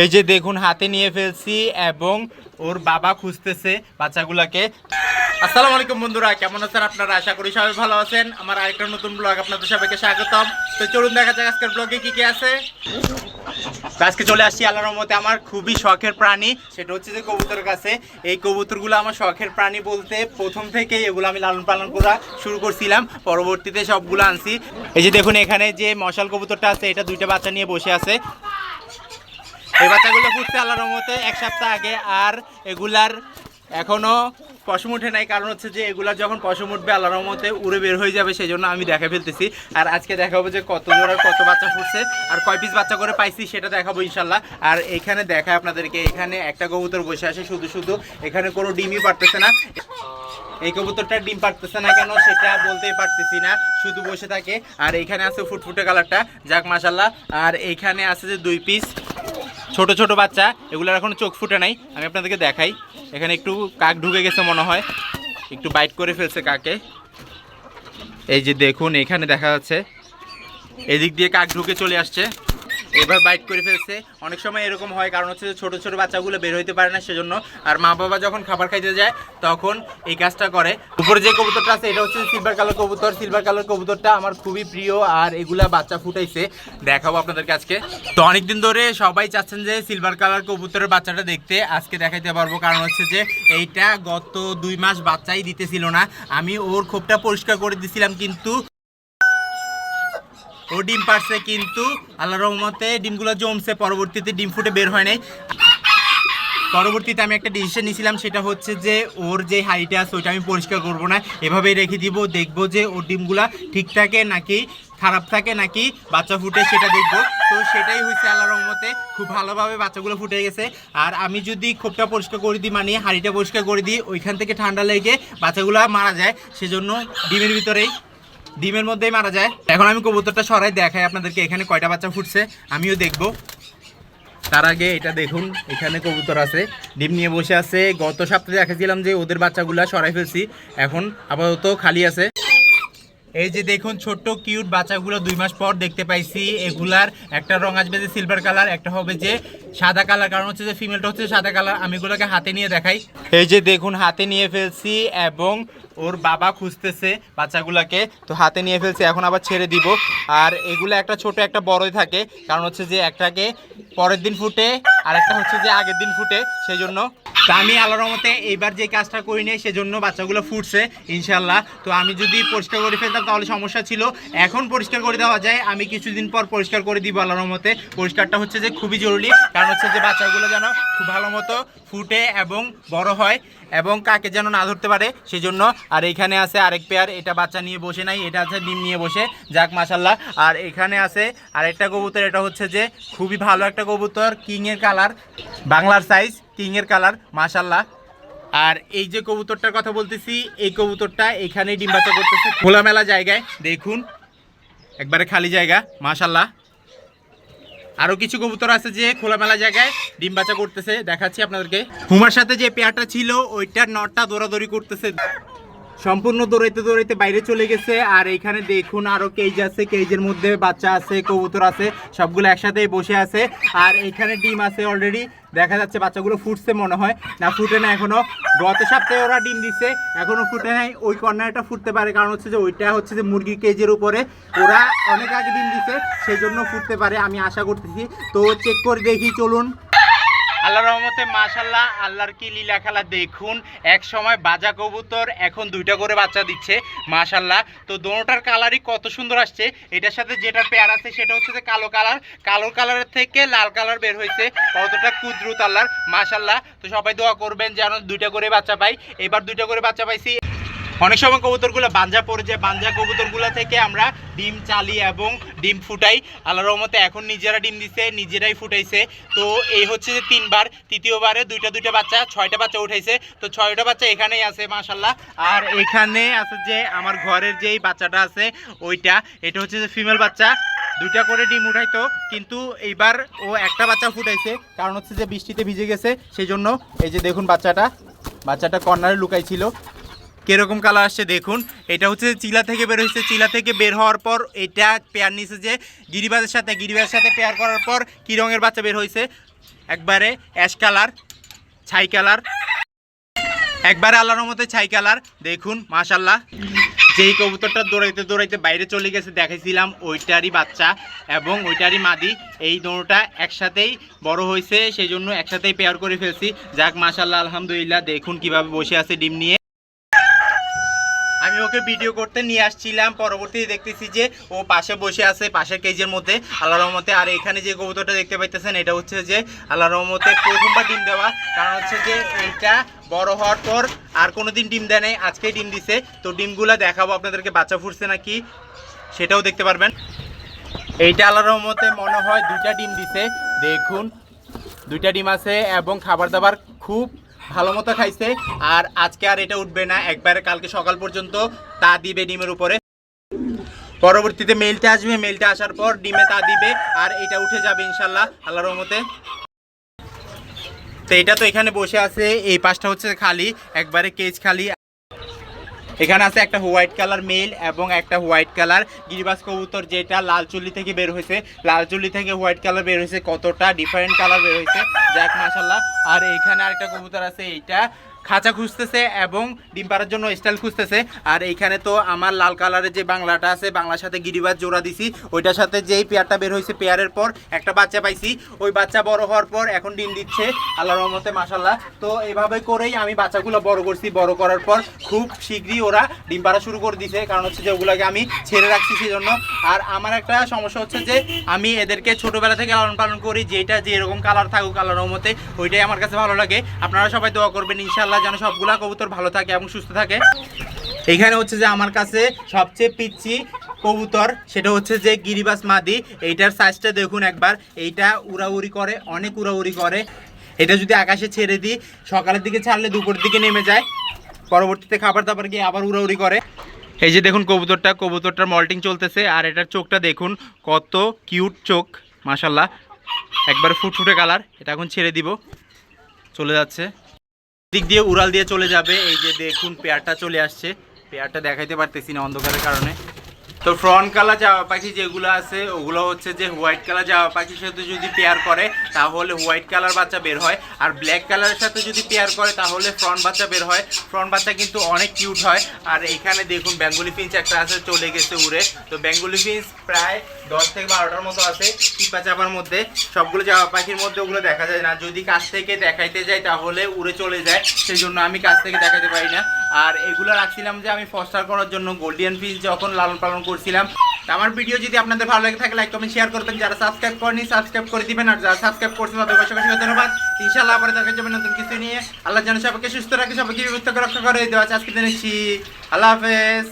এই যে দেখুন, হাতে নিয়ে ফেলছি এবং ওর বাবা খুঁজতেছে বাচ্চাগুলাকে। আসসালামু আলাইকুম বন্ধুরা, কেমন আছেন আপনারা? আশা করি সবাই ভালো আছেন। আমার আরেকটা নতুন ব্লগ আপনাদের সবাইকে স্বাগতম। তো চলুন দেখা যাক আজকের ব্লগে কি কি আছে। আজকে চলে আসছি আল্লাহর রহমতে। আমার খুবই শখের প্রাণী, সেটা হচ্ছে যে কবুতর কাছে। এই কবুতরগুলো আমার শখের প্রাণী বলতে প্রথম থেকেই এগুলো আমি লালন পালন করা শুরু করছিলাম। পরবর্তীতে সবগুলো আনছি। এই যে দেখুন, এখানে যে মশাল কবুতরটা আছে, এটা দুইটা বাচ্চা নিয়ে বসে আছে। এই বাচ্চাগুলো ফুটছে আল্লাহর রহমতে, এক সপ্তাহ আগে, আর এগুলার এখনও পশম উঠে নাই। কারণ হচ্ছে যে এগুলার যখন পশম উঠবে, আল্লাহর রহমতে উড়ে বের হয়ে যাবে, সেই জন্য আমি দেখা ফেলতেছি। আর আজকে দেখাবো যে কত জোড়ার কত বাচ্চা ফুটছে, আর কয় পিস বাচ্চা করে পাইছি, সেটা দেখাবো ইনশাল্লাহ আর এখানে দেখায় আপনাদেরকে, এখানে একটা কবুতর বসে আসে শুধু শুধু। এখানে কোনো ডিমই পারতেছে না। এই কবুতরটা ডিম পারতেছে না কেন, সেটা বলতেই পারতেছি না, শুধু বসে থাকে। আর এখানে আছে ফুটফুটে কালারটা, যাক মাসাল্লাহ আর এইখানে আছে যে দুই পিস ছোট ছোট বাচ্চা, এগুলোর এখনও চোখ ফুটে নাই। আমি আপনাদেরকে দেখাই। এখানে একটু কাক ঢুকে গেছে মনে হয়। একটু বাইট করে ফেলছে কাকে। এই যে দেখুন, এখানে দেখা যাচ্ছে। এদিক দিয়ে কাক ঢুকে চলে আসছে। এবার বাইট করে ফেলছে। অনেক সময় এরকম হয়, কারণ হচ্ছে যে ছোটো ছোটো বাচ্চাগুলো বের হইতে পারে না, সেজন্য। আর মা বাবা যখন খাবার খাইতে যায়, তখন এই কাজটা করে। উপরে যে কবুতরটা আছে, এটা হচ্ছে সিলভার কালার কবুতর। সিলভার কালার কবুতরটা আমার খুবই প্রিয়, আর এগুলা বাচ্চা ফুটাইছে। দেখাবো আপনাদেরকে আজকে। তো অনেকদিন ধরে সবাই চাচ্ছেন যে সিলভার কালার কবুতরের বাচ্চাটা দেখতে। আজকে দেখাইতে পারব, কারণ হচ্ছে যে এইটা গত দুই মাস বাচ্চাই দিতেছিল না। আমি ওর খোপটা পরিষ্কার করে দিছিলাম, কিন্তু ও ডিম পারছে কিন্তু আল্লাহ রহমতে ডিমগুলো জমছে, পরবর্তীতে ডিম ফুটে বের হয় নাই। পরবর্তীতে আমি একটা ডিসিশন নিয়েছিলাম, সেটা হচ্ছে যে ওর যে হাইটে আছে, ওইটা আমি পরিষ্কার করব না। এভাবেই রেখে দিব, দেখব যে ওর ডিমগুলা ঠিক থাকে নাকি খারাপ থাকে নাকি বাচ্চা ফুটে, সেটা দেখব। তো সেটাই হয়েছে আল্লাহ রহমতে, খুব ভালোভাবে বাচ্চাগুলো ফুটে গেছে। আর আমি যদি খোপটা পরিষ্কার করে দিই মানে হাঁড়িটা পরিষ্কার করে দিই, ওইখান থেকে ঠান্ডা লেগে বাচ্চাগুলো মারা যায়, সেজন্য ডিমের ভিতরেই ডিমের মধ্যেই মারা যায়। এখন আমি কবুতরটা সরাই, দেখাই আপনাদেরকে, এখানে কয়টা বাচ্চা ফুটছে, আমিও দেখব। তার আগে এটা দেখুন, এখানে কবুতর আছে। ডিম নিয়ে বসে আছে। গত সপ্তাহে দেখেছিলাম যে ওদের বাচ্চাগুলা সরাই ফেলছি। এখন আপাতত খালি আছে। এই যে দেখুন, ছোট্ট কিউট বাচ্চাগুলো দুই মাস পর দেখতে পাইছি। এগুলার একটা রং আসবে যে সিলভার কালার একটা হবে যে সাদা কালার কারণ হচ্ছে যে ফিমেলটা হচ্ছে সাদা কালার আমি এগুলোকে হাতে নিয়ে দেখাই। এই যে দেখুন, হাতে নিয়ে ফেলছি এবং ওর বাবা খুঁজতেছে বাচ্চাগুলাকে। তো হাতে নিয়ে ফেলছি, এখন আবার ছেড়ে দিব। আর এগুলো একটা ছোট, একটা বড়ই থাকে। কারণ হচ্ছে যে একটাকে পরের দিন ফুটে আর একটা হচ্ছে যে আগের দিন ফুটে। সেই জন্য তা আমি আল্লাহর মতে এইবার যে কাজটা করি নাই, সেজন্য বাচ্চাগুলো ফুটছে ইনশাল্লাহ তো আমি যদি পরিষ্কার করে ফেলতাম, তাহলে সমস্যা ছিল। এখন পরিষ্কার করে দেওয়া যায়, আমি কিছুদিন পর পরিষ্কার করে দিব আল্লাহর মতে পরিষ্কারটা হচ্ছে যে খুবই জরুরি, কারণ হচ্ছে যে বাচ্চাগুলো যেন খুব ভালো মতো ফুটে এবং বড় হয়, এবং কাকে যেন না ধরতে পারে সেই জন্য আর এইখানে আছে আরেক পেয়ার এটা বাচ্চা নিয়ে বসে নাই, এটা আছে ডিম নিয়ে বসে। যাক মাসাল্লাহ আর এখানে আছে আরেকটা কবুতর, এটা হচ্ছে যে খুবই ভালো একটা কবুতর, কিংয়ের কালার বাংলার সাইজ কিংয়ের কালার মাশাল্লাহ আর এই যে কবুতরটার কথা বলতেছি, এই কবুতরটা এখানেই ডিম বাচ্চা করতেছে, খোলামেলা জায়গায়। দেখুন, একবারে খালি জায়গা মাশাল্লাহ আরও কিছু কবুতর আছে যে খোলামেলা জায়গায় ডিম বাচ্চা করতেছে, দেখাচ্ছি আপনাদেরকে। হুমার সাথে যে পেয়ারটা ছিল, ওইটার নটটা দৌড়াদৌড়ি করতেছে। সম্পূর্ণ দৌড়াইতে দৌড়াইতে বাইরে চলে গেছে। আর এখানে দেখুন আরও কেজ আছে। কেজের মধ্যে বাচ্চা আছে, কবুতর আছে, সবগুলো একসাথে বসে আছে। আর এখানে ডিম আছে অলরেডি দেখা যাচ্ছে বাচ্চাগুলো ফুটছে মনে হয়। না, ফুটে না এখনও। গত সপ্তাহে ওরা ডিম দিছে, এখনও ফুটে নাই। ওই কর্নারটা ফুটতে পারে। কারণ হচ্ছে যে ওইটা হচ্ছে যে মুরগির কেজের উপরে। ওরা অনেক আগে ডিম দিছে, সেজন্য ফুটতে পারে। আমি আশা করতেছি। তো চেক করে দেখি, চলুন। আল্লাহর রহমতে মাশাল্লাহ আল্লাহর কি লীলা খেলা দেখুন। এক সময় বাজা কবুতর এখন দুইটা করে বাচ্চা দিচ্ছে মাশাল্লাহ তো দোনোটার কালারই কত সুন্দর আসছে। এটার সাথে যেটা পেয়ার আছে সেটা হচ্ছে যে কালো কালার কালো কালারের থেকে লাল কালার বের হয়েছে, কতটা কুদরুত আল্লাহর মাশাল্লাহ তো সবাই দোয়া করবেন যেন দুইটা করে বাচ্চা পাই। এবার দুইটা করে বাচ্চা পাইছি। অনেক সময় কবুতরগুলো বাঞ্জা পড়ে যায়। বাঞ্জা কবুতরগুলো থেকে আমরা ডিম চালি এবং ডিম ফুটাই। আল্লাহ রহমতে এখন নিজেরা ডিম দিছে, নিজেরাই ফুটাইছে। তো এই হচ্ছে যে তিনবার, তৃতীয়বারে দুইটা দুইটা বাচ্চা, ছয়টা বাচ্চা উঠাইছে। তো ছয়টা বাচ্চা এখানেই আছে মাশাল্লাহ আর এখানে আছে যে আমার ঘরের যেই বাচ্চাটা আছে, ওইটা, এটা হচ্ছে যে ফিমেল বাচ্চা। দুইটা করে ডিম উঠাইতো, কিন্তু এইবার ও একটা বাচ্চা ফুটাইছে। কারণ হচ্ছে যে বৃষ্টিতে ভিজে গেছে সেই জন্য এই যে দেখুন বাচ্চাটা। বাচ্চাটা কর্নারে লুকাইছিল। কীরকম কালার আসছে দেখুন। এটা হচ্ছে চিলা থেকে বের হয়েছে। চিলা থেকে বের হওয়ার পর এটা পেয়ার নিছে যে গিরিবাজের সাথে। গিরিবাজের সাথে পেয়ার করার পর কী রঙের বাচ্চা বের হয়েছে? একবারে অ্যাশ কালার ছাই কালার একবারে আল্লাহর মতো ছাই কালার দেখুন মাশাল্লাহ যেই কবুতরটা দৌড়াইতে দৌড়াইতে বাইরে চলে গেছে, দেখাইছিলাম ওইটারই বাচ্চা এবং ওইটারই মাদি। এই দোনোটা একসাথেই বড় হয়েছে সেই জন্য একসাথেই পেয়ার করে ফেলছি। যাক মাশাল্লাহ আলহামদুলিল্লাহ। দেখুন কীভাবে বসে আছে ডিম নিয়ে। আমি ওকে ভিডিও করতে নিয়ে আসছিলাম। পরবর্তীতে দেখতেছি যে ও পাশে বসে আছে, পাশের কেজের মধ্যে। আল্লাহ রহমতে। আর এখানে যে কবুতরটা দেখতে পাইতেছেন, এটা হচ্ছে যে আল্লাহ রহমতে প্রথমবার ডিম দেওয়া। কারণ হচ্ছে যে এইটা বড় হওয়ার পর আর কোনো দিন ডিম দেয় নাই আজকেই ডিম দিছে। তো ডিমগুলা দেখাবো, আপনাদেরকে বাচ্চা ফুটছে নাকি সেটাও দেখতে পারবেন। এইটা আল্লাহ রহমতে মনে হয় দুইটা ডিম দিছে। দেখুন, দুইটা ডিম আছে এবং খাবার দাবার খুব ভালো মতো খাইছে। আর আজকে আর এটা উঠবে না। একবারে কালকে সকাল পর্যন্ত তা দিবে ডিমের উপরে। পরবর্তীতে মেলটা আসবে। মেলটা আসার পর ডিমে তা দিবে। আর এটা উঠে যাবে ইনশাল্লাহ, আল্লাহর রহমতে। তো এটা তো এখানে বসে আছে। এই পাশটা হচ্ছে খালি। একবারে কেজ খালি। এখানে আছে একটা হোয়াইট কালার মেল এবং একটা হোয়াইট কালার গিরিবাস কবুতর, যেটা লাল চুল্লি থেকে বের হয়েছে। লাল চুল্লি থেকে হোয়াইট কালার বের হয়েছে, কতটা ডিফারেন্ট কালার বের হয়েছে। যাক মাসাল্লাহ আর এখানে আরেকটা কবুতর আছে, এইটা খাঁচা খুঁজতেছে এবং ডিম পাড়ার জন্য স্টাইল খুঁজতেছে। আর এইখানে তো আমার লাল কালারের যে বাংলাটা আছে, বাংলার সাথে গিরিবাজ জোড়া দিছি। ওইটার সাথে যেই পেয়ারটা বের হয়েছে পেয়ারের পর, একটা বাচ্চা পাইছি। ওই বাচ্চা বড় হওয়ার পর এখন ডিম দিচ্ছে আল্লাহর রহমতে মাশাল্লাহ তো এইভাবে করেই আমি বাচ্চাগুলো বড় করছি। বড় করার পর খুব শীঘ্রই ওরা ডিম পাড়া শুরু করে দিছে। কারণ হচ্ছে যে ওগুলোকে আমি ছেড়ে রাখছি সেই জন্য আর আমার একটা সমস্যা হচ্ছে যে আমি এদেরকে ছোটোবেলা থেকে লালন পালন করি। যেটা যে এরকম কালার থাকুক আল্লাহর রহমতে, ওইটাই আমার কাছে ভালো লাগে। আপনারা সবাই দোয়া করবেন ইনশাল্লাহ যেন সবগুলা কবুতর ভালো থাকে এবং সুস্থ থাকে। এখানে হচ্ছে যে আমার কাছে সবচেয়ে পিচ্ছি কবুতর, সেটা হচ্ছে যে গিরিবাস মাদি। এইটার সাইজটা দেখুন একবার। এইটা উড়াউড়ি করে, অনেক উড়াউড়ি করে। এটা যদি আকাশে ছেড়ে দিই, সকালের দিকে ছাড়লে দুপুরের দিকে নেমে যায়। পরবর্তীতে খাবার দাবার গিয়ে আবার উড়াউড়ি করে। এই যে দেখুন কবুতরটা, কবুতরটার মল্টিং চলতেছে। আর এটার চোখটা দেখুন, কত কিউট চোখ মাশাল্লাহ একবার ফুটফুটে কালার এটা এখন ছেড়ে দিব। চলে যাচ্ছে। দিক দিয়ে উড়াল দিয়ে চলে যাবে। এই যে দেখুন, পেয়ারটা চলে আসছে। পেয়ারটা দেখাইতে পারতেছি না অন্ধকারের কারণে। তো ফ্রন্ট কালার জামা পাখি যেগুলো আছে, ওগুলো হচ্ছে যে হোয়াইট কালার জামা পাখির সাথে যদি পেয়ার করে, তাহলে হোয়াইট কালার বাচ্চা বের হয়। আর ব্ল্যাক কালারের সাথে যদি পেয়ার করে, তাহলে ফ্রন্ট বাচ্চা বের হয়। ফ্রন্ট বাচ্চা কিন্তু অনেক কিউট হয়। আর এখানে দেখুন, বেঙ্গলি ফিন্স একটা আছে, চলে গেছে উড়ে। তো বেঙ্গলি ফিন্স প্রায় দশ থেকে বারোটার মতো আছে টিপা চাপার মধ্যে। সবগুলো জামা পাখির মধ্যে ওগুলো দেখা যায় না। যদি কাছ থেকে দেখাইতে যাই তাহলে উড়ে চলে যায়। সেই জন্য আমি কাছ থেকে দেখাতে পারি না। আর এগুলো রাখছিলাম যে আমি ফস্টার করার জন্য গোল্ডিয়ান ফিস যখন লালন পালন করছিলাম। আমার ভিডিও যদি আপনাদের ভালো লাগে থাকে লাইক কমেন্ট শেয়ার করবেন। যারা সাবস্ক্রাইব করেনি সাবস্ক্রাইব করে দিবেন। আর যারা সাবস্ক্রাইব করছেন, তাদের অসংখ্য ধন্যবাদ। ইনশাআল্লাহ আবার দেখা যাবে নতুন কিছু নিয়ে। আল্লাহ যেন সবাইকে সুস্থ রাখে, সবাইকে বিভক্ত রক্ষা করে। দেওয়া আজকে জেনেছি আল্লাহ হাফেজ।